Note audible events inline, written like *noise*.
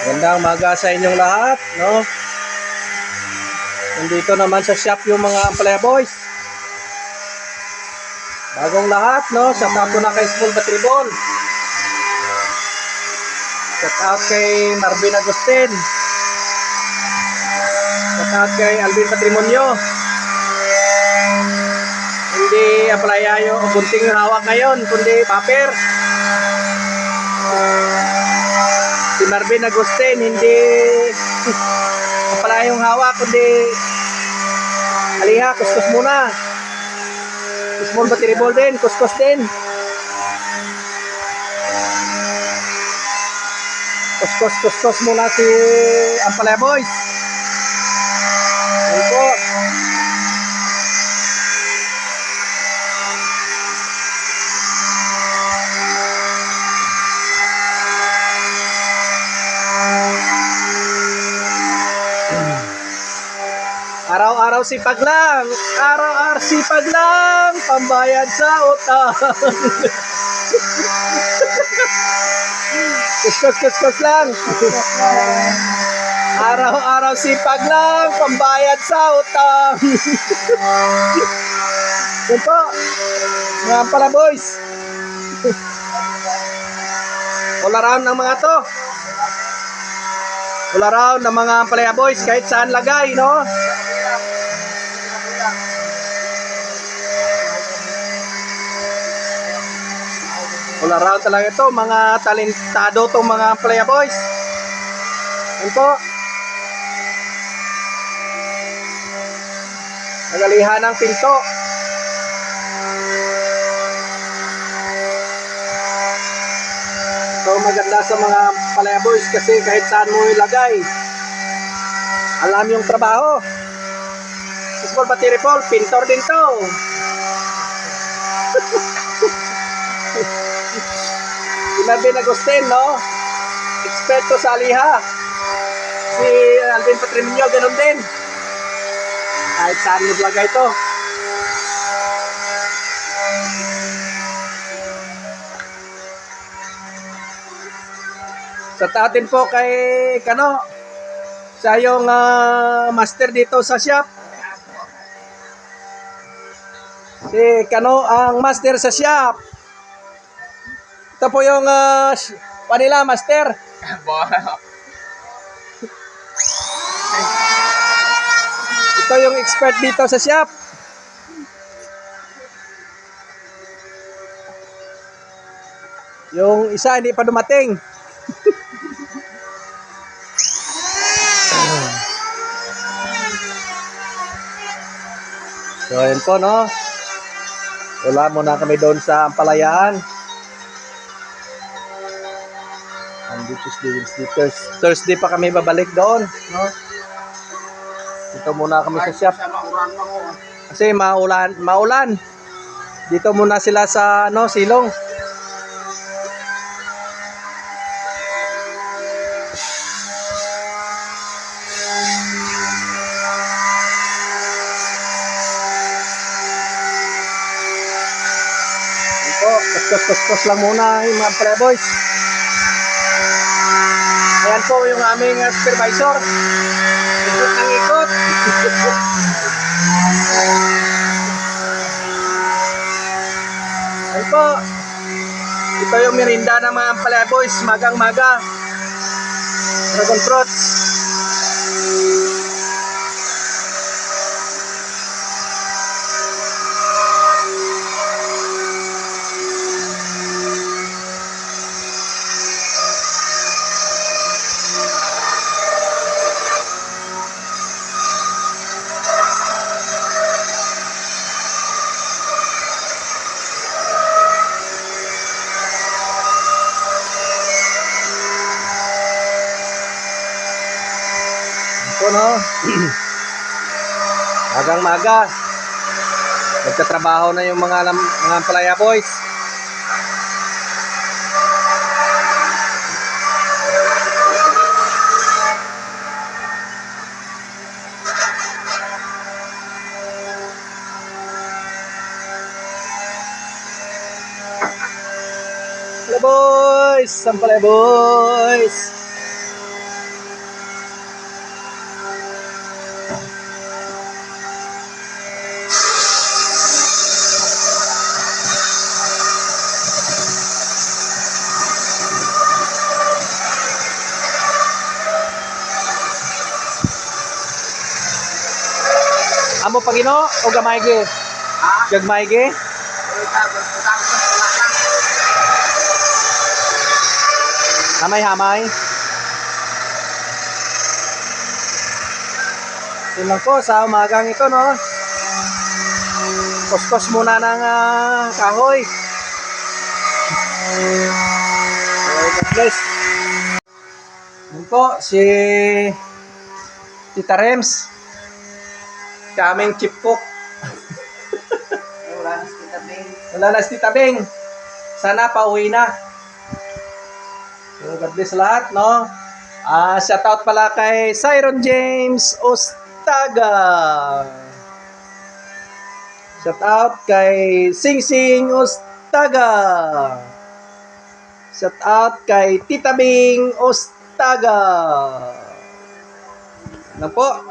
Gandang maga sa inyong lahat, no? Nandito naman sa shop yung mga Ampalaya Boys. Bagong lahat, no? Shout out ko na kay Small Batribon. Shout out kay Marvin Agustin. Shout out kay Alvin Patrimonio. Hindi Ampalaya yung bunting hawak ngayon, kundi paper. Si Marvin Agustin, hindi pala yung hawak, kundi aliha, kuskus muna. Small battery ball din, kuskus din. Kuskus, kuskus muna si Ampalaya Boys. Ayun po. Araw-araw sipag lang. Araw-araw sipag lang. Pambayad sa utang. *laughs* kuskus, kuskus lang. Araw-araw sipag lang. Pambayad sa utang. *laughs* Yan po. Mga pala boys. Around ng mga to. Around ng mga Ampalaya boys kahit saan lagay, no? All around talaga ito, mga talentado tong mga Ampalaya boys. Yan po. Nagalihan ng pinto. So maganda sa mga Palaya boys kasi kahit saan mo ilagay. Alam yung trabaho. Small battery Paul, pintor din to. *laughs* si Marvin Agustin, no? Eksperto sa aliha. Si Alvin Patrimonio, ganun din. Kahit saan mo ilagay to. Sa atin po kay Kano, siya yung ah, master dito sa shop. Si Kano ang master sa shop. Ito po yung uh, panila master. *laughs* Ito yung expert dito sa shop. Yung isa hindi pa dumating. *laughs* So, ayun po, no? Wala muna kami doon sa Ampalayaan. Monday, Tuesday, Wednesday, Thursday. Thursday pa kami babalik doon, no? Dito muna kami sa shop. Kasi maulan, maulan. Dito muna sila sa ano, silong. Po, kuskus-kuskus lang muna yung mga pre-boys. Ayan po yung aming uh, supervisor. Ikot ng ikot. Ayan po. Ito yung merinda ng mga Ampalaya Boys, magang-maga. Dragon fruits. No. *clears throat* Magang maga. Nagtatrabaho na yung mga mga palaya boys. Hello boys! Sampalaya boys! Amo pagino o gamay gi? Ha? Gagmay gi? Pero ikaw, pagkakang ko wala lang. Hamay-hamay. Yun lang po sa umagang ito, no? Kuskus muna ng ah, kahoy. God bless. Yun po, si Tita Rems. Kaming chip cook. Eh, *laughs* Wala na si Tabing. Wala na si Tita Bing. Sana pauwi na. So, God bless lahat, no? Ah, shout out pala kay Siron James Ostaga. Shout out kay Sing Sing Ostaga. Shout out kay Tita Bing Ostaga. Ano po?